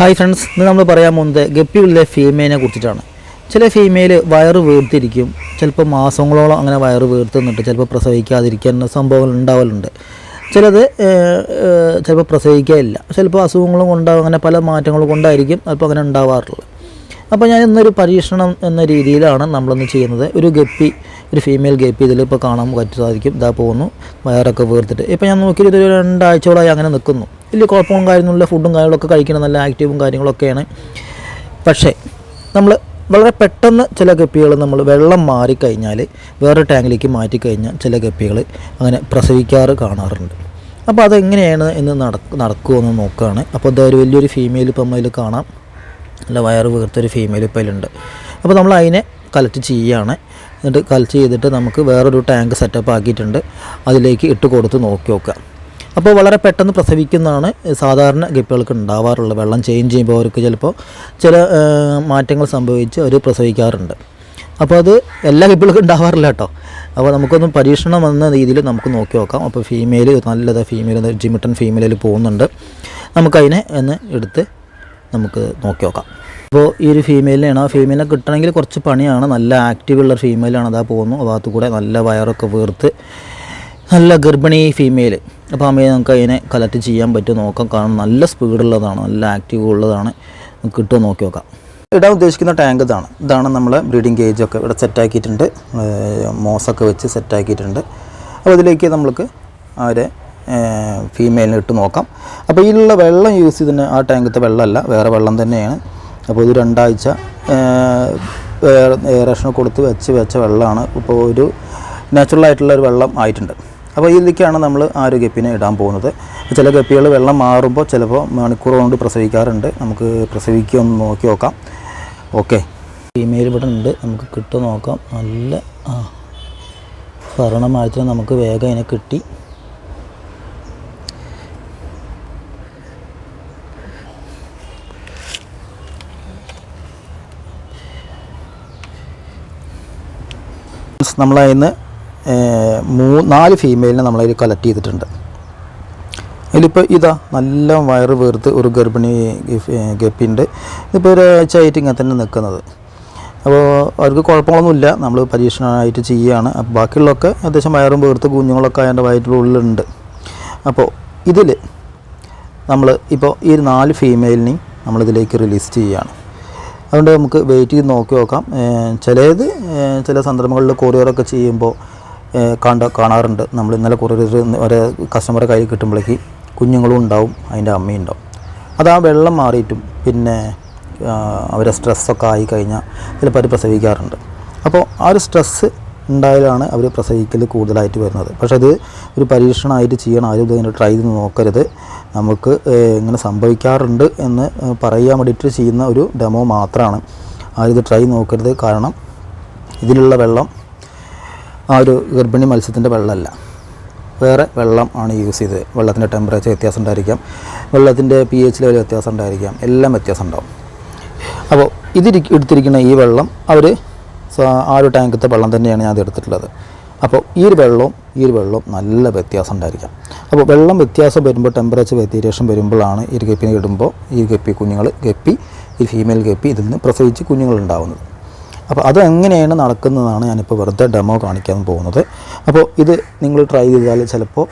Hi friends ഇന്ന് നമ്മൾ പറയാൻ പോകുന്നത് ഗപ്പിയുള്ള ഫീമെയിനെ കുറിച്ചിട്ടാണ്. ചില ഫീമെയിൽ വയറ് വീർത്തിരിക്കും. ചിലപ്പോൾ മാസങ്ങളോളം അങ്ങനെ വയറ് വീർത്ത് നിന്നിട്ട് ചിലപ്പോൾ പ്രസവിക്കാതിരിക്കാൻ സംഭവങ്ങൾ ഉണ്ടാവലുണ്ട്. ചിലത് ചിലപ്പോൾ പ്രസവിക്കാനില്ല ചിലപ്പോൾ അസുഖങ്ങളും കൊണ്ടാവും അങ്ങനെ പല മാറ്റങ്ങളും കൊണ്ടായിരിക്കും അപ്പോൾ അങ്ങനെ ഉണ്ടാവാറുള്ളത്. അപ്പോൾ ഞാൻ ഇന്നൊരു പരീക്ഷണം എന്ന രീതിയിലാണ് നമ്മളൊന്ന് ചെയ്യുന്നത്. ഒരു ഗപ്പി ഒരു ഫീമെയിൽ ഗപ്പി ഇതിൽ ഇപ്പോൾ കാണാൻ പറ്റി സാധിക്കും ഇതാ പോകുന്നു. വയറൊക്കെ വീർത്തിട്ട്. ഇപ്പോൾ ഞാൻ നോക്കിയിട്ട് ഇതൊരു രണ്ടാഴ്ചയോളായി അങ്ങനെ നിൽക്കുന്നു വലിയ കുഴപ്പവും കാര്യങ്ങളുള്ള ഫുഡും കാര്യങ്ങളൊക്കെ കഴിക്കണം. നല്ല ആക്റ്റീവും കാര്യങ്ങളൊക്കെയാണ്. പക്ഷേ നമ്മൾ വളരെ പെട്ടെന്ന് ചില ഗപ്പികൾ നമ്മൾ വെള്ളം മാറിക്കഴിഞ്ഞാൽ വേറെ ടാങ്കിലേക്ക് മാറ്റിക്കഴിഞ്ഞാൽ ചില ഗപ്പികൾ അങ്ങനെ പ്രസവിക്കാറ് കാണാറുണ്ട്. അപ്പോൾ അതെങ്ങനെയാണ് എന്ന് നടക്ക് നടക്കുമെന്ന് നോക്കുകയാണ് അപ്പോൾ ഇതൊരു വലിയൊരു ഫീമെയിൽ ഇപ്പം അതിൽ കാണാം. നല്ല വയറ് വീർത്തൊരു ഫീമെയിൽ ഇപ്പം അതിലുണ്ട്. അപ്പോൾ നമ്മൾ അതിനെ കലക്ട് ചെയ്യുകയാണ് എന്നിട്ട് കലക്ട് ചെയ്തിട്ട് നമുക്ക് വേറൊരു ടാങ്ക് സെറ്റപ്പ് ആക്കിയിട്ടുണ്ട്. അതിലേക്ക് ഇട്ട് കൊടുത്ത് നോക്കി നോക്കുക. അപ്പോൾ വളരെ പെട്ടെന്ന് പ്രസവിക്കുന്നതാണ് സാധാരണ ഗപ്പികൾക്ക് ഉണ്ടാവാറുള്ളത്. വെള്ളം ചേഞ്ച് ചെയ്യുമ്പോൾ അവർക്ക് ചിലപ്പോൾ ചില മാറ്റങ്ങൾ സംഭവിച്ച് അവർ പ്രസവിക്കാറുണ്ട്. അപ്പോൾ അത് എല്ലാ ഗപ്പികൾക്കും ഉണ്ടാവാറില്ല കേട്ടോ. അപ്പോൾ നമുക്കൊന്ന് പരീക്ഷണം എന്ന രീതിയിൽ നമുക്ക് നോക്കി നോക്കാം. അപ്പോൾ ഫീമെയിൽ നല്ലത് ഫീമെയിൽ ജിമിട്ടൻ ഫീമെയിലിൽ പോകുന്നുണ്ട്. നമുക്കതിനെ ഒന്ന് എടുത്ത് നമുക്ക് നോക്കി നോക്കാം. അപ്പോൾ ഈ ഒരു ഫീമെയിലിനെയാണ് ആ ഫീമെയിലിനെ കിട്ടണമെങ്കിൽ കുറച്ച് പണിയാണ്. നല്ല ആക്റ്റീവുള്ള ഫീമെയിലാണ് അതാ പോകുന്നു. ഭാഗത്ത് കൂടെ നല്ല വയറൊക്കെ വീർത്ത് നല്ല ഗർഭിണി ഫീമെയിൽ അപ്പോൾ അമ്മയെ നമുക്ക് അതിനെ കലക്ട് ചെയ്യാൻ പറ്റും നോക്കാം. കാരണം നല്ല സ്പീഡുള്ളതാണ് നല്ല ആക്റ്റീവ് ഉള്ളതാണ്. കിട്ടുമോ നോക്കി നോക്കാം. ഇടാൻ ഉദ്ദേശിക്കുന്ന ടാങ്ക് ഇതാണ്. ഇതാണ് നമ്മൾ ബ്രീഡിംഗ് കേജ് ഒക്കെ ഇവിടെ സെറ്റാക്കിയിട്ടുണ്ട് മോസൊക്കെ വെച്ച് സെറ്റാക്കിയിട്ടുണ്ട് അപ്പോൾ ഇതിലേക്ക് നമ്മൾക്ക് അവരെ ഫീമെയിലിന് ഇട്ട് നോക്കാം. അപ്പോൾ ഇതിലുള്ള വെള്ളം യൂസ് ചെയ്തിന് ആ ടാങ്കത്തെ വെള്ളമല്ല വേറെ വെള്ളം തന്നെയാണ്. അപ്പോൾ ഇത് രണ്ടാഴ്ച റേഷൻ കൊടുത്ത് വെച്ച് വെച്ച വെള്ളമാണ്. ഇപ്പോൾ ഒരു നാച്ചുറൽ ആയിട്ടുള്ള ഒരു വെള്ളം ആയിട്ടുണ്ട്. അപ്പോൾ ഇതിലേക്കാണ് നമ്മൾ ആരോഗ്യപ്പിനെ ഇടാൻ പോകുന്നത്. ചില ഗപ്പികൾ വെള്ളം മാറുമ്പോൾ ചിലപ്പോൾ മണിക്കൂർ കൊണ്ട് പ്രസവിക്കാറുണ്ട്. നമുക്ക് പ്രസവിക്കുമെന്ന് നോക്കി നോക്കാം. ഓക്കെ. ഫീമെയിൽ ഇവിടെ ഉണ്ട്. നമുക്ക് കിട്ടും നോക്കാം. നല്ല ആ ഭരണമായത്തിന് നമുക്ക് വേഗം അതിനെ കിട്ടി. നമ്മളതിന്ന് മൂ നാല് ഫീമെയിലിനെ നമ്മളതിൽ കളക്ട് ചെയ്തിട്ടുണ്ട്. അതിലിപ്പോൾ ഇതാ നല്ല വയറ് വീർത്ത് ഒരു ഗർഭിണി ഗപ്പിന്റെ ഇതിപ്പോൾ ഒരാഴ്ച ആയിട്ട് ഇങ്ങനെ തന്നെ നിൽക്കുന്നത്. അപ്പോൾ അവർക്ക് കുഴപ്പങ്ങളൊന്നുമില്ല. നമ്മൾ പരീക്ഷണമായിട്ട് ചെയ്യുകയാണ് അപ്പോൾ ബാക്കിയുള്ളതൊക്കെ അത്യാവശ്യം വയറും വീർത്ത് കുഞ്ഞുങ്ങളൊക്കെ അതിന്റെ വയറ്റിലുള്ളിലുണ്ട് അപ്പോൾ ഇതിൽ നമ്മൾ ഇപ്പോൾ ഈ നാല് ഫീമെയിലിനെയും നമ്മളിതിലേക്ക് റിലീസ് ചെയ്യുകയാണ്. അതുകൊണ്ട് നമുക്ക് വെയിറ്റ് ചെയ്ത് നോക്കി നോക്കാം. ചിലത് ചില സന്ദർഭങ്ങളിൽ കൊറിയറൊക്കെ ചെയ്യുമ്പോൾ കണ്ട കാണാറുണ്ട്. നമ്മൾ ഇന്നലെ കുറേ ഒരു കസ്റ്റമറെ കയ്യിൽ കിട്ടുമ്പോഴേക്ക് കുഞ്ഞുങ്ങളും ഉണ്ടാവും അതിന്റെ അമ്മയും ഉണ്ടാവും. അത് ആ വെള്ളം മാറിയിട്ടും പിന്നെ അവരെ സ്ട്രെസ്സൊക്കെ ആയി കഴിഞ്ഞാൽ ചിലപ്പോൾ അവർ പ്രസവിക്കാറുണ്ട്. അപ്പോൾ ആ ഒരു സ്ട്രെസ്സ് ഉണ്ടായാലാണ് അവർ പ്രസവിക്കൽ കൂടുതലായിട്ട് വരുന്നത്. പക്ഷേ അത് ഒരു പരീക്ഷണമായിട്ട് ചെയ്യണം. ആരും ഇതിങ്ങനെ ട്രൈ ചെയ്ത് നോക്കരുത്. നമുക്ക് ഇങ്ങനെ സംഭവിക്കാറുണ്ട് എന്ന് പറയാൻ വേണ്ടിയിട്ട് ചെയ്യുന്ന ഒരു ഡെമോ മാത്രമാണ്. ആരും ഇത് ട്രൈ നോക്കരുത്. കാരണം ഇതിലുള്ള വെള്ളം ആ ഒരു ഗർഭിണി മത്സ്യത്തിന്റെ വെള്ളമല്ല. വേറെ വെള്ളം ആണ് യൂസ് ചെയ്തത്. വെള്ളത്തിന്റെ ടെമ്പറേച്ചർ വ്യത്യാസം ഉണ്ടായിരിക്കാം. വെള്ളത്തിന്റെ പി എച്ച് ലെവൽ വ്യത്യാസം ഉണ്ടായിരിക്കാം. എല്ലാം വ്യത്യാസം ഉണ്ടാവും. അപ്പോൾ ഇതിരി എടുത്തിരിക്കുന്ന ഈ വെള്ളം അവർ ആ ഒരു ടാങ്കത്തെ വെള്ളം തന്നെയാണ് ഞാൻ എടുത്തിട്ടുള്ളത്. അപ്പോൾ ഈ ഒരു വെള്ളവും ഈ ഒരു വെള്ളവും നല്ല വ്യത്യാസം ഉണ്ടായിരിക്കാം. അപ്പോൾ വെള്ളം വ്യത്യാസം വരുമ്പോൾ ടെമ്പറേച്ചർ വേരിയേഷൻ വരുമ്പോഴാണ് ഈ ഗപ്പിനെ ഇടുമ്പോൾ ഈ ഗപ്പി കുഞ്ഞുങ്ങൾ ഗപ്പി ഈ ഫീമെയിൽ ഗപ്പി ഇതിൽ നിന്ന് പ്രസവിച്ച് കുഞ്ഞുങ്ങൾ ഉണ്ടാവുന്നത് അപ്പോൾ അത് എങ്ങനെയാണ് നടക്കുന്നതാണ് ഞാനിപ്പോൾ വെറുതെ ഡെമോ കാണിക്കാൻ പോകുന്നത്. അപ്പോൾ ഇത് നിങ്ങൾ ട്രൈ ചെയ്താൽ ചിലപ്പോൾ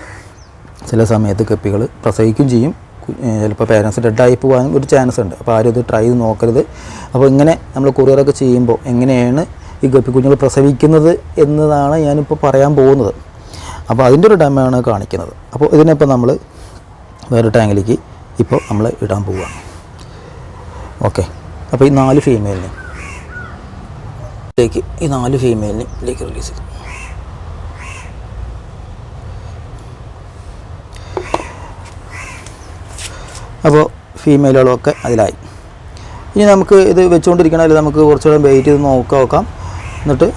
ചില സമയത്ത് കപ്പികൾ പ്രസവിക്കുകയും ചെയ്യും. ചിലപ്പോൾ പേരൻസ് ഡെഡായി പോകാനും ഒരു ചാൻസ് ഉണ്ട്. അപ്പോൾ ആരും ഇത് ട്രൈ ചെയ്ത് നോക്കരുത്. അപ്പോൾ ഇങ്ങനെ നമ്മൾ കൊറിയറൊക്കെ ചെയ്യുമ്പോൾ എങ്ങനെയാണ് ഈ ഗപ്പി കുഞ്ഞുങ്ങൾ പ്രസവിക്കുന്നത് എന്നതാണ് ഞാനിപ്പോൾ പറയാൻ പോകുന്നത്. അപ്പോൾ അതിന്റെ ഒരു ഡെമോ ആണ് കാണിക്കുന്നത്. അപ്പോൾ ഇതിനിപ്പോൾ നമ്മൾ വേറെ ടാങ്കിലേക്ക് ഇപ്പോൾ നമ്മൾ ഇടാൻ പോവുകയാണ്. ഓക്കെ അപ്പോൾ ഈ നാല് ഫീമെയിലിനെ ലേക്ക് ഈ നാല് ഫീമെയിലിനെ ഇതിലേക്ക് റിലീസ് ചെയ്തു. അപ്പോൾ ഫീമെയിലുകളൊക്കെ അതിലായി. ഇനി നമുക്ക് ഇത് വെച്ചുകൊണ്ടിരിക്കണമെങ്കിൽ നമുക്ക് കുറച്ചുകൂടെ വെയിറ്റ് ചെയ്ത് നോക്കാം നോക്കാം. എന്നിട്ട്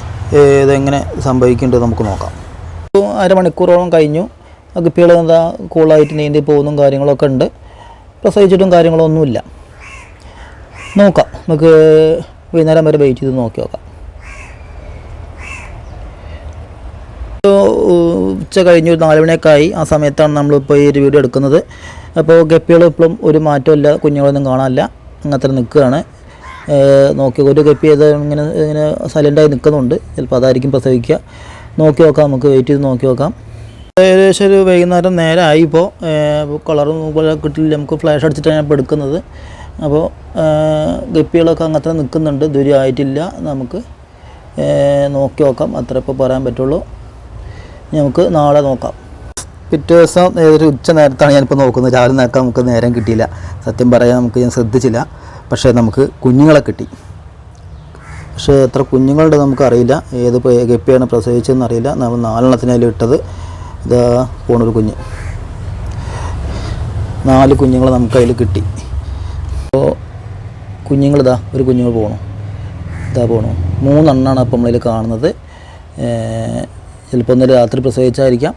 ഇതെങ്ങനെ സംഭവിക്കുന്നുണ്ട് നമുക്ക് നോക്കാം. ഇപ്പോൾ അരമണിക്കൂറോളം കഴിഞ്ഞു. ഗപ്പികൾ എന്താ കൂളായിട്ട് നീന്തി പോകുന്നതും കാര്യങ്ങളൊക്കെ ഉണ്ട്. പ്രസവിച്ചിട്ടും കാര്യങ്ങളൊന്നുമില്ല. നോക്കാം. നമുക്ക് വൈകുന്നേരം വരെ വെയിറ്റ് ചെയ്ത് നോക്കി നോക്കാം. ഉച്ച കഴിഞ്ഞു നാല് മണിയൊക്കെ ആയി. ആ സമയത്താണ് നമ്മളിപ്പോൾ ഈ ഒരു വീഡിയോ എടുക്കുന്നത്. അപ്പോൾ ഗപ്പികൾ ഇപ്പോഴും ഒരു മാറ്റമില്ല കുഞ്ഞുങ്ങളൊന്നും കാണാനില്ല. അങ്ങനത്തെ നിൽക്കുകയാണ്. നോക്കി ഒരു ഗപ്പി ഏത് ഇങ്ങനെ ഇങ്ങനെ സൈലന്റായി നിൽക്കുന്നുണ്ട്. ചിലപ്പോൾ അതായിരിക്കും പ്രസവിക്കുക. നോക്കി നോക്കാം നമുക്ക് വെയിറ്റ് ചെയ്ത് നോക്കി നോക്കാം. ഏകദേശം ഒരു വൈകുന്നേരം നേരം ആയിപ്പോൾ കളറും പോലെ കിട്ടില്ല നമുക്ക് ഫ്ലാഷ് അടിച്ചിട്ടാണ് ഞാൻ ഇപ്പോൾ എടുക്കുന്നത്. അപ്പോൾ ഗപ്പികളൊക്കെ അങ്ങനത്തെ നിൽക്കുന്നുണ്ട്. ദുരി ആയിട്ടില്ല. നമുക്ക് നോക്കി നോക്കാം. അത്ര ഇപ്പോൾ പറയാൻ പറ്റുള്ളൂ. നമുക്ക് നാളെ നോക്കാം. പിറ്റേ ദിവസം ഏതൊരു ഉച്ച നേരത്താണ് ഞാനിപ്പോൾ നോക്കുന്നത്. രാവിലെ നേരത്തെ നമുക്ക് നേരം കിട്ടിയില്ല. സത്യം പറയാൻ നമുക്ക് ഞാൻ ശ്രദ്ധിച്ചില്ല. പക്ഷേ നമുക്ക് കുഞ്ഞുങ്ങളെ കിട്ടി. പക്ഷേ എത്ര കുഞ്ഞുങ്ങളുടെ നമുക്കറിയില്ല ഏത് ഗപ്പിയാണ് പ്രസവിച്ചതെന്ന് അറിയില്ല. നമ്മൾ നാലെണ്ണത്തിനായാലും ഇട്ടത്. ഇതാ പോണൊരു കുഞ്ഞ്. നാല് കുഞ്ഞുങ്ങളെ നമുക്ക് അതിൽ കിട്ടി. അപ്പോൾ കുഞ്ഞുങ്ങൾ ഇതാ ഒരു കുഞ്ഞുങ്ങൾ പോകണു ഇതാ പോകണു മൂന്നെണ്ണമാണ് അപ്പം നമ്മളിൽ കാണുന്നത്. ചിലപ്പോൾ ഇന്നലെ രാത്രി പ്രസവിച്ചായിരിക്കാം.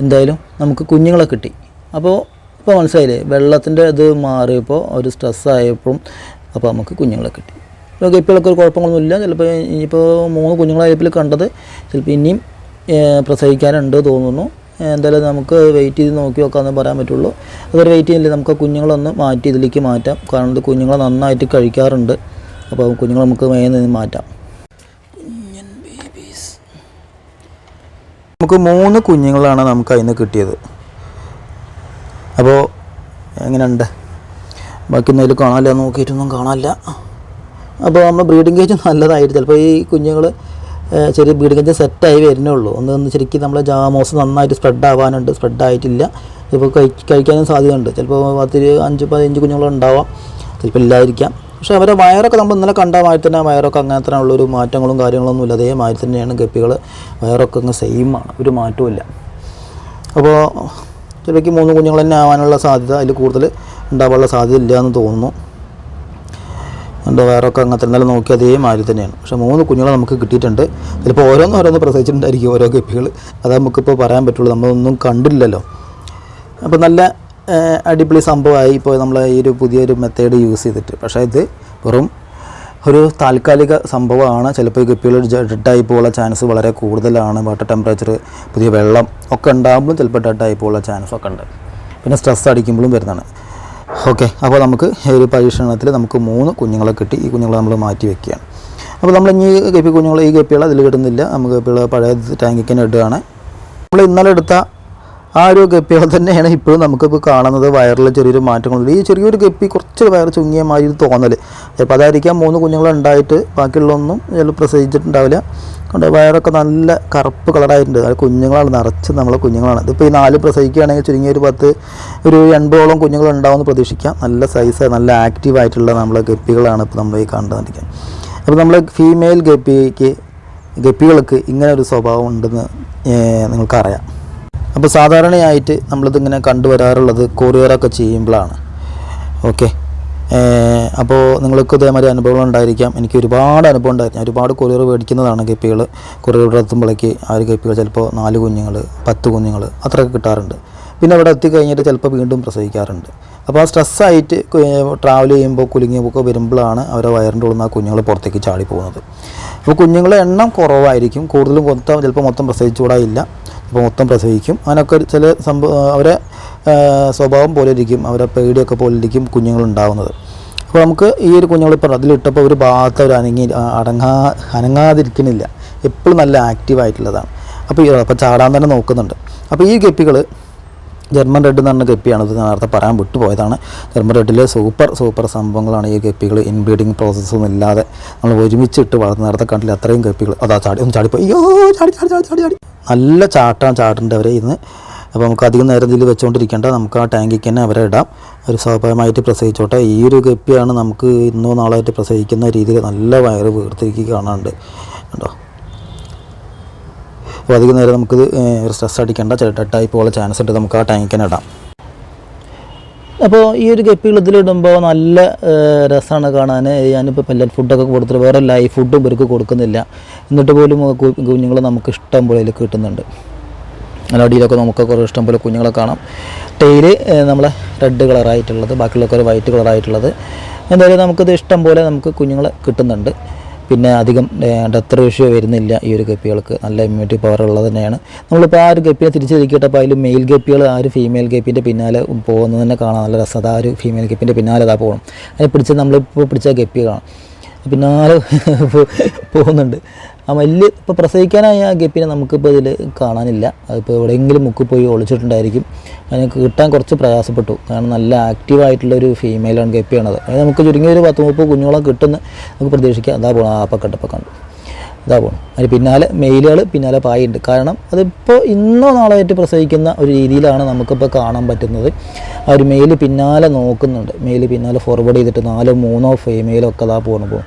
എന്തായാലും നമുക്ക് കുഞ്ഞുങ്ങളെ കിട്ടി. അപ്പോൾ ഇപ്പോൾ മനസ്സിലായില്ലേ? വെള്ളത്തിന്റെ ഇത് മാറിയപ്പോൾ ഒരു സ്ട്രെസ്സായപ്പോഴും അപ്പോൾ നമുക്ക് കുഞ്ഞുങ്ങളെ കിട്ടി. ഇപ്പോൾ ഗപ്പികളൊക്കെ ഒരു കുഴപ്പങ്ങളൊന്നുമില്ല. ചിലപ്പോൾ ഇനിയിപ്പോൾ മൂന്ന് കുഞ്ഞുങ്ങളായപ്പോൾ കണ്ടത്. ചിലപ്പോൾ ഇനിയും പ്രസവിക്കാനുണ്ട് തോന്നുന്നു. എന്തായാലും നമുക്ക് വെയിറ്റ് ചെയ്ത് നോക്കി നോക്കാമെന്ന് പറയാൻ പറ്റുള്ളൂ. അതൊരു വെയിറ്റ് ചെയ്യില്ല? നമുക്ക് കുഞ്ഞുങ്ങളൊന്ന് മാറ്റി ഇതിലേക്ക് മാറ്റാം. കാരണം കുഞ്ഞുങ്ങളെ നന്നായിട്ട് കഴിക്കാറുണ്ട്. അപ്പോൾ കുഞ്ഞുങ്ങളെ നമുക്ക് വേഗം നിന്ന് മാറ്റാം. നമുക്ക് മൂന്ന് കുഞ്ഞുങ്ങളാണ് നമുക്ക് അതിൽ നിന്ന് കിട്ടിയത്. അപ്പോൾ എങ്ങനെയുണ്ട്? ബാക്കി എന്തെങ്കിലും കാണാനില്ല നോക്കിയിട്ടൊന്നും കാണാനില്ല. അപ്പോൾ നമ്മൾ ബ്രീഡിംഗ് കേജ് നല്ലതായിരിക്കും. ചിലപ്പോൾ ഈ കുഞ്ഞുങ്ങൾ ചെറിയ ബ്രീഡിംഗ് കേജ് സെറ്റായി വരുന്നേ ഉള്ളൂ ഒന്ന് ഒന്ന് ശരിക്കും നമ്മളെ ജാമോസ് നന്നായിട്ട് സ്പ്രെഡ് ആവാനുണ്ട് സ്പ്രെഡ് ആയിട്ടില്ല കഴി കഴിക്കാനും സാധ്യതയുണ്ട്. ചിലപ്പോൾ പത്തിരി അഞ്ച് പതിനഞ്ച് കുഞ്ഞുങ്ങളുണ്ടാവാം. ചിലപ്പോൾ ഇല്ലായിരിക്കാം പക്ഷേ അവരെ വയറൊക്കെ നമ്മൾ ഇന്നലെ കണ്ട മാതിരി തന്നെ വയറൊക്കെ അങ്ങനെ തന്നെ ഉള്ളൊരു മാറ്റങ്ങളും കാര്യങ്ങളൊന്നും ഇല്ല. അതേ മാതിരി തന്നെയാണ് ഗപ്പികൾ വയറൊക്കെ അങ്ങ് സെയിം ആണ് ഒരു മാറ്റവും അപ്പോൾ ചിലയ്ക്ക് മൂന്ന് കുഞ്ഞുങ്ങൾ തന്നെ ആവാനുള്ള സാധ്യത അതിൽ കൂടുതൽ ഉണ്ടാവാനുള്ള സാധ്യത ഇല്ല എന്ന് തോന്നുന്നു. എന്റെ വയറൊക്കെ അങ്ങനത്തെ ഇന്നലെ നോക്കി അതേ മാതിരി തന്നെയാണ്. പക്ഷേ മൂന്ന് കുഞ്ഞുങ്ങളെ നമുക്ക് കിട്ടിയിട്ടുണ്ട്. ചിലപ്പോൾ ഓരോന്ന് ഓരോന്ന് പ്രസവിച്ചിട്ടുണ്ടായിരിക്കും ഓരോ ഗപ്പികൾ അത് നമുക്കിപ്പോൾ പറയാൻ പറ്റുള്ളൂ. നമ്മളൊന്നും കണ്ടില്ലല്ലോ. അപ്പോൾ നല്ല അടിപൊളി സംഭവമായി ഇപ്പോൾ നമ്മൾ ഈ ഒരു പുതിയൊരു മെത്തേഡ് യൂസ് ചെയ്തിട്ട്. പക്ഷേ ഇത് വെറും ഒരു താൽക്കാലിക സംഭവമാണ്. ചിലപ്പോൾ ഈ ഗപ്പികൾ ഡെഡായി പോകാനുള്ള ചാൻസ് വളരെ കൂടുതലാണ്. വാട്ടർ ടെമ്പറേച്ചർ പുതിയ വെള്ളം ഒക്കെ ഉണ്ടാകുമ്പോൾ ചിലപ്പോൾ ഡെഡായി പോകാനുള്ള ചാൻസ് ഒക്കെ ഉണ്ട്. പിന്നെ സ്ട്രെസ് അടിക്കുമ്പോഴും വരുന്നതാണ്. ഓക്കെ അപ്പോൾ നമുക്ക് ഒരു പരീക്ഷണത്തിൽ നമുക്ക് മൂന്ന് കുഞ്ഞുങ്ങളെ കിട്ടി. ഈ കുഞ്ഞുങ്ങളെ നമ്മൾ മാറ്റി വെക്കുകയാണ്. അപ്പോൾ നമ്മൾ ഇനി ഗപ്പി കുഞ്ഞുങ്ങളെ ഈ ഗപ്പികൾ അതിൽ കിട്ടുന്നില്ല. നമുക്ക് ഗപ്പികൾ പഴയ ടാങ്കിക്കന്നെ ഇടുകയാണ്. നമ്മൾ ഇന്നലെ എടുത്ത ആ ഒരു ഗപ്പികളെ തന്നെയാണ് ഇപ്പോഴും നമുക്കിപ്പോൾ കാണുന്നത്. വയറിൽ ചെറിയൊരു മാറ്റങ്ങളുണ്ട്. ഈ ചെറിയൊരു ഗപ്പി കുറച്ച് വയർ ചുങ്ങിയ മാതിരി തോന്നൽ ചിലപ്പോൾ അതായിരിക്കാം മൂന്ന് കുഞ്ഞുങ്ങളുണ്ടായിട്ട് ബാക്കിയുള്ളതൊന്നും ചിലപ്പോൾ പ്രസവിച്ചിട്ടുണ്ടാവില്ല. അതുകൊണ്ട് വയറൊക്കെ നല്ല കറുപ്പ് കളറായിട്ടുണ്ട് അത് കുഞ്ഞുങ്ങളാണ് നിറച്ച് നമ്മളെ കുഞ്ഞുങ്ങളാണ്. ഇതിപ്പോൾ ഈ നാല് പ്രസവിക്കുകയാണെങ്കിൽ ചുരുങ്ങിയ ഒരു പത്ത് ഒരു എൺപതോളം കുഞ്ഞുങ്ങളുണ്ടാവുമെന്ന് പ്രതീക്ഷിക്കാം. നല്ല സൈസ് നല്ല ആക്റ്റീവ് ആയിട്ടുള്ള നമ്മളെ ഗപ്പികളാണ് ഇപ്പോൾ നമ്മൾ ഈ കണ്ടുകൊണ്ടിരിക്കുക അപ്പോൾ നമ്മൾ ഫീമെയിൽ ഗപ്പിക്ക് ഗപ്പികൾക്ക് ഇങ്ങനെ ഒരു സ്വഭാവം ഉണ്ടെന്ന് നിങ്ങൾക്കറിയാം. അപ്പോൾ സാധാരണയായിട്ട് നമ്മളിതിങ്ങനെ കണ്ടുവരാറുള്ളത് കൊറിയറൊക്കെ ചെയ്യുമ്പോഴാണ്. ഓക്കെ അപ്പോൾ നിങ്ങൾക്ക് ഇതേമാതിരി അനുഭവങ്ങൾ ഉണ്ടായിരിക്കാം. എനിക്ക് ഒരുപാട് അനുഭവം ഉണ്ടായിരുന്നു. ഒരുപാട് കൊറിയർ മേടിക്കുന്നതാണ് ഗപ്പികൾ കൊറിയർ എത്തുമ്പോഴേക്ക് ആ ഒരു ഗപ്പികൾ ചിലപ്പോൾ നാല് കുഞ്ഞുങ്ങൾ പത്ത് കുഞ്ഞുങ്ങൾ അത്രയൊക്കെ കിട്ടാറുണ്ട്. പിന്നെ അവിടെ എത്തിക്കഴിഞ്ഞിട്ട് ചിലപ്പോൾ വീണ്ടും പ്രസവിക്കാറുണ്ട്. അപ്പോൾ ആ സ്ട്രെസ്സായിട്ട് ട്രാവൽ ചെയ്യുമ്പോൾ കുലുങ്ങിയൊക്കെ വരുമ്പോഴാണ് അവരെ വയറിന്റെ ഉള്ളിൽ നിന്ന് ആ കുഞ്ഞുങ്ങൾ പുറത്തേക്ക് ചാടി പോകുന്നത് അപ്പോൾ കുഞ്ഞുങ്ങളെ എണ്ണം കുറവായിരിക്കും. കൂടുതലും മൊത്തം ചിലപ്പോൾ മൊത്തം പ്രസവിച്ചുകൂടായില്ല. ഇപ്പോൾ മൊത്തം പ്രസവിക്കും. ഒരു ചില സംഭവം അവരെ സ്വഭാവം പോലെ ഇരിക്കും. അവരെ പേടിയൊക്കെ പോലെ ഇരിക്കും കുഞ്ഞുങ്ങൾ ഉണ്ടാവുന്നത്. അപ്പോൾ നമുക്ക് ഈ ഒരു കുഞ്ഞുങ്ങൾ ഇപ്പോൾ അതിലിട്ടപ്പോൾ ഒരു ഭാഗത്ത് അവർ അനങ്ങി അടങ്ങാ അനങ്ങാതിരിക്കുന്നില്ല. എപ്പോഴും നല്ല ആക്റ്റീവ് ആയിട്ടുള്ളതാണ്. അപ്പോൾ ഈ അപ്പോൾ ചാടാൻ തന്നെ നോക്കുന്നുണ്ട്. അപ്പോൾ ഈ ഗപ്പികൾ ജർമ്മൻ റെഡ് എന്ന് പറഞ്ഞ ഗപ്പിയാണ് ഇത് നേരത്തെ പറയാൻ വിട്ടുപോയതാണ്. ജർമ്മൻ റെഡിലെ സൂപ്പർ സൂപ്പർ സംഭവങ്ങളാണ് ഈ ഗപ്പികൾ ഇൻബ്രീഡിങ് പ്രോസസ്സൊന്നും ഇല്ലാതെ നമ്മൾ ഒരുമിച്ചിട്ട് വളർന്ന് നേരത്തെ കണ്ടില്ല അത്രയും ഗപ്പികൾ അതാ ചാടി ഒന്ന് ചാടിപ്പോയി. അയ്യോ ചാടി ചാടി ചാടി ചാടി ചാടി. നല്ല ചാട്ടാണ് ചാടേണ്ട അവരെ ഇന്ന്. അപ്പോൾ നമുക്ക് അധികം നേരം ഇതിൽ വെച്ചുകൊണ്ടിരിക്കേണ്ട നമുക്ക് ആ ടാങ്കിക്ക് തന്നെ അവരെ ഇടാം. ഒരു സ്വാഭാവികമായിട്ട് പ്രസവിച്ചോട്ടെ. ഈ ഒരു ഗപ്പിയാണ് നമുക്ക് ഇന്നോ നാളായിട്ട് പ്രസവിക്കുന്ന രീതിയിൽ നല്ല വയറ് വീർത്തിരിക്കുക കാണാനുണ്ട് കേട്ടോ അപ്പോൾ അധികം നേരം നമുക്കിത് സ്ട്രെസ് അടിക്കേണ്ട. ഡെട്ടായി പോലെ ചാൻസ് ഉണ്ട് നമുക്ക് ആ ടാങ്കിനെ ഇടാം. അപ്പോൾ ഈ ഒരു ഗപ്പികൾ ഇതിലിടുമ്പോൾ നല്ല രസമാണ് കാണാൻ ഞാനിപ്പോൾ പെല്ലറ്റ് ഫുഡൊക്കെ കൊടുത്തിട്ട് വേറെ ലൈഫ് ഫുഡും ഇവർക്ക് കൊടുക്കുന്നില്ല. എന്നിട്ട് പോലും കുഞ്ഞുങ്ങൾ നമുക്ക് ഇഷ്ടം പോലെ അതിൽ കിട്ടുന്നുണ്ട്. നല്ല അടിയിലൊക്കെ നമുക്ക് കുറേ ഇഷ്ടം പോലെ കുഞ്ഞുങ്ങളെ കാണാം. ടെയിൽ നമ്മളെ റെഡ് കളറായിട്ടുള്ളത് ബാക്കിയുള്ളൊക്കെ ഒരു വൈറ്റ് കളറായിട്ടുള്ളത് എന്തായാലും നമുക്കിത് ഇഷ്ടം പോലെ നമുക്ക് കുഞ്ഞുങ്ങളെ കിട്ടുന്നുണ്ട്. പിന്നെ അധികം ഡെത്ത് റേഷ്യോ വരുന്നില്ല ഈ ഒരു ഗപ്പികൾക്ക്. നല്ല ഇമ്മ്യൂണിറ്റി പവർ ഉള്ളത് തന്നെയാണ്. നമ്മളിപ്പോൾ ആ ഒരു ഗപ്പിയെ തിരിച്ചിരിക്കട്ടെ അപ്പോൾ അതിൽ മെയിൽ ഗപ്പികൾ ആ ഒരു ഫീമെയിൽ ഗപ്പിന്റെ പിന്നാലെ പോകുന്നത് തന്നെ കാണാൻ നല്ല രസം ആ ഒരു ഫീമെയിൽ ഗപ്പിന്റെ പിന്നാലെ അതാ പോകണം അതിനെ പിടിച്ച് നമ്മളിപ്പോൾ പിടിച്ച ഗപ്പി കാണാം പിന്നാലെ പോകുന്നുണ്ട്. ആ മല്ല് ഇപ്പോൾ പ്രസവിക്കാനായ ആ ഗപ്പിനെ നമുക്കിപ്പോൾ ഇതിൽ കാണാനില്ല. അതിപ്പോൾ എവിടെയെങ്കിലും മുക്കി പോയി ഒളിച്ചിട്ടുണ്ടായിരിക്കും. അതിന് കിട്ടാൻ കുറച്ച് പ്രയാസപ്പെട്ടു. കാരണം നല്ല ആക്റ്റീവായിട്ടുള്ള ഒരു ഫീമെയിലാണ് ഗപ്പിയാണത്. അത് നമുക്ക് ചുരുങ്ങിയ ഒരു പത്ത് മുപ്പത് കുഞ്ഞുങ്ങളെ കിട്ടുന്ന നമുക്ക് പ്രതീക്ഷിക്കാം. അതാ പോകണം ആ പക്കട്ടപ്പം കണ്ടു. ഇതാ പോകണം അതിന് പിന്നാലെ മെയിലുകൾ പിന്നാലെ പായുണ്ട്. കാരണം അതിപ്പോൾ ഇന്നോ നാളായിട്ട് പ്രസവിക്കുന്ന ഒരു രീതിയിലാണ് നമുക്കിപ്പോൾ കാണാൻ പറ്റുന്നത്. ആ ഒരു മെയിൽ പിന്നാലെ നോക്കുന്നുണ്ട്. മെയിൽ പിന്നാലെ ഫോർവേഡ് ചെയ്തിട്ട് നാലോ മൂന്നോ ഫീമെയിലോ ഒക്കെ അതാ പോകണം പോകും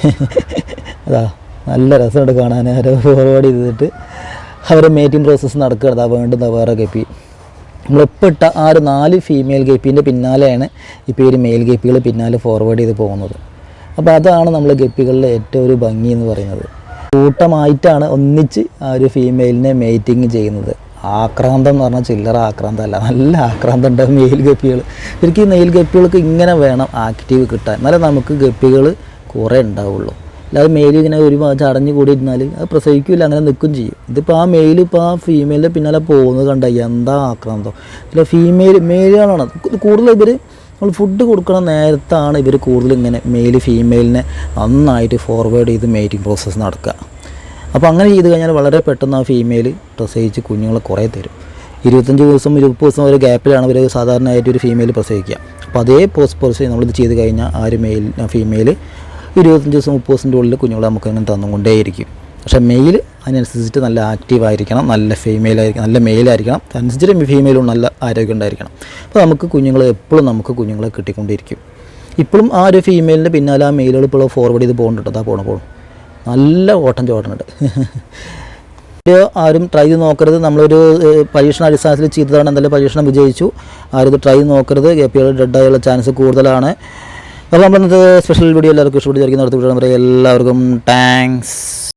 അതാ നല്ല രസമുണ്ട് കാണാൻ. അവരെ ഫോർവേഡ് ചെയ്തിട്ട് അവരെ മേറ്റിംഗ് പ്രോസസ്സ് നടക്കുകയാണ് അതാ വേണ്ടുന്ന വേറെ ഗപ്പി നമ്മളിപ്പോൾ ഇട്ട ആ ഒരു നാല് ഫീമെയിൽ ഗപ്പിന്റെ പിന്നാലെയാണ് ഇപ്പോൾ ഈ ഒരു മെയിൽ ഗപ്പികൾ പിന്നാലെ ഫോർവേഡ് ചെയ്ത് പോകുന്നത്. അപ്പോൾ അതാണ് നമ്മൾ ഗപ്പികളിലെ ഏറ്റവും ഒരു ഭംഗി എന്ന് പറയുന്നത്. കൂട്ടമായിട്ടാണ് ഒന്നിച്ച് ആ ഒരു ഫീമെയിലിനെ മേറ്റിംഗ് ചെയ്യുന്നത്. ആക്രാന്തം എന്ന് പറഞ്ഞാൽ ചില്ലറ ആക്രാന്തമല്ല. നല്ല ആക്രാന്തം ഉണ്ട് മെയിൽ ഗപ്പികൾ ശരിക്കും ഈ മെയിൽ ഗപ്പികൾക്ക് ഇങ്ങനെ വേണം ആക്റ്റീവ് കിട്ടാൻ. എന്നാലേ നമുക്ക് ഗപ്പികൾ കുറേ ഉണ്ടാവുള്ളൂ. അല്ലാതെ മെയിൽ ഇങ്ങനെ ഒരു ചടഞ്ഞ് കൂടി ഇരുന്നാൽ അത് പ്രസവിക്കില്ല അങ്ങനെ നിൽക്കും ചെയ്യും. ഇതിപ്പോൾ ആ മെയിൽ ഇപ്പോൾ ആ ഫീമെയിലിന്റെ പിന്നാലെ പോകുന്നത് കണ്ട എന്താ ആക്രാന്തം? അല്ല ഫീമെയിൽ മെയിലുകളാണ് കൂടുതൽ ഇവർ നമ്മൾ ഫുഡ് കൊടുക്കുന്ന നേരത്താണ് ഇവർ കൂടുതൽ ഇങ്ങനെ മെയിൽ ഫീമെയിലിനെ നന്നായിട്ട് ഫോർവേഡ് ചെയ്ത് മേറ്റിംഗ് പ്രോസസ്സ് നടക്കുക. അപ്പോൾ അങ്ങനെ ചെയ്ത് കഴിഞ്ഞാൽ വളരെ പെട്ടെന്ന് ആ ഫീമെയിൽ പ്രസവിച്ച് കുഞ്ഞുങ്ങളെ കുറേ തരും. ഇരുപത്തഞ്ച് ദിവസം ഇരുപത് ദിവസം ഒരു ഗ്യാപ്പിലാണ് അവർ സാധാരണയായിട്ട് ഒരു ഫീമെയിൽ പ്രസവിക്കുക. അപ്പോൾ അതേ പോസ്റ്റ് പ്രോസസ് നമ്മളിത് ചെയ്ത് കഴിഞ്ഞാൽ ആ ഒരു മെയിൽ ഫീമെയിൽ ഇരുപത്തഞ്ച് ദിവസം മുപ്പത് ദിവസത്തിന്റെ ഉള്ളിൽ കുഞ്ഞുങ്ങളെ നമുക്ക് അങ്ങനെ തന്നുകൊണ്ടേയിരിക്കും. പക്ഷേ മെയിൽ അതിനനുസരിച്ചിട്ട് നല്ല ആക്റ്റീവ് ആയിരിക്കണം നല്ല ഫീമെയിൽ ആയിരിക്കണം നല്ല മെയിൽ മെയിലായിരിക്കണം. അതനുസരിച്ചിട്ട് ഫീമെയിലും നല്ല ആരോഗ്യം ഉണ്ടായിരിക്കണം. അപ്പോൾ നമുക്ക് കുഞ്ഞുങ്ങൾ എപ്പോഴും നമുക്ക് കുഞ്ഞുങ്ങളെ കിട്ടിക്കൊണ്ടിരിക്കും. ഇപ്പോഴും ആ ഒരു ഫീമെയിലിന്റെ പിന്നാലെ ആ മെയിലുകൾ ഇപ്പോൾ ഫോർവേഡ് ചെയ്ത് പോകുന്നുണ്ട് അതാ പോകണം പോകണം നല്ല ഓട്ടം ചോട്ടനുണ്ട് ഇത് ആരും ട്രൈ ചെയ്ത് നോക്കരുത്. നമ്മളൊരു പരീക്ഷണ അടിസ്ഥാനത്തിൽ ചെയ്തതാണ് എന്തായാലും പരീക്ഷണം വിജയിച്ചു. ആരും ഇത് ട്രൈ ചെയ്ത് നോക്കരുത്. ഗപ്പികൾ ഡെഡായുള്ള ചാൻസ് കൂടുതലാണ്. അപ്പോൾ നമ്മൾ ഇന്നത്തെ സ്പെഷ്യൽ വീഡിയോ എല്ലാവർക്കും ഇഷ്ടപ്പെട്ട് വിചാരിക്കുന്ന അടുത്ത വീഡിയോ എല്ലാവർക്കും താങ്ക്സ്